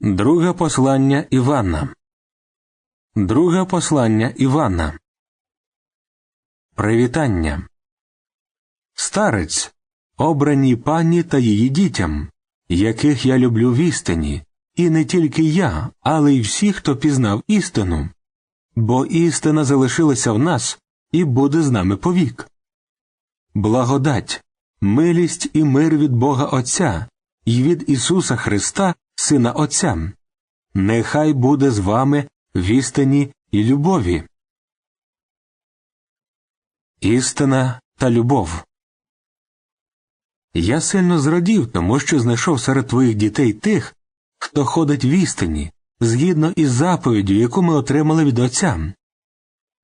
Друге послання Івана. Друге послання Івана. Привітання. Старець, обрані пані та її дітям, яких я люблю в істині, і не тільки я, але й всі, хто пізнав істину. Бо істина залишилася в нас і буде з нами повік. Благодать, милість і мир від Бога Отця і від Ісуса Христа, Сина Отця. Нехай буде з вами в істині і любові. Істина та любов. Я сильно зрадів, тому що знайшов серед твоїх дітей тих, хто ходить в істині, згідно із заповіддю, яку ми отримали від Отця.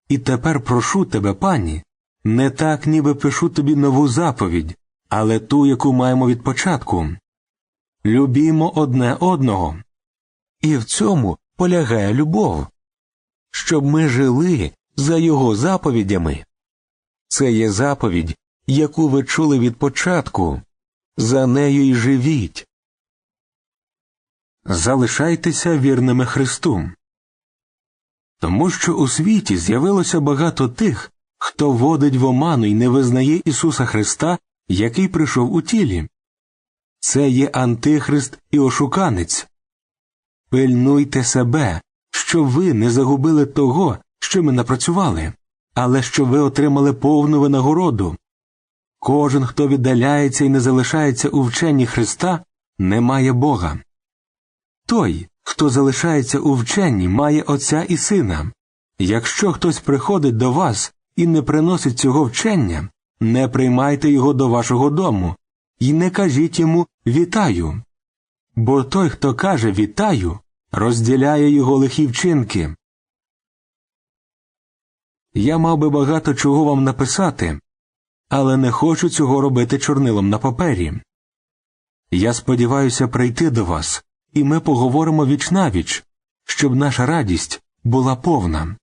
І тепер прошу тебе, пані, не так, ніби пишу тобі нову заповідь, але ту, яку маємо від початку. Любімо одне одного. І в цьому полягає любов, щоб ми жили за його заповідями. Це є заповідь, яку ви чули від початку, за нею й живіть. Залишайтеся вірними Христу. Тому що у світі з'явилося багато тих, хто водить в оману і не визнає Ісуса Христа, який прийшов у тілі. Це є Антихрист і ошуканець. Пильнуйте себе, щоб ви не загубили того, що ми напрацювали, але щоб ви отримали повну винагороду. Кожен, хто віддаляється і не залишається у вченні Христа, не має Бога. Той, хто залишається у вченні, має Отця і Сина. Якщо хтось приходить до вас і не приносить цього вчення, не приймайте його до вашого дому і не кажіть йому вітаю. Бо той, хто каже вітаю, розділяє його лихі вчинки. Я мав би багато чого вам написати, але не хочу цього робити чорнилом на папері. Я сподіваюся прийти до вас, і ми поговоримо вічнавіч, щоб наша радість була повна.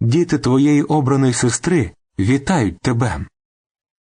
Діти твоєї обраної сестри вітають тебе.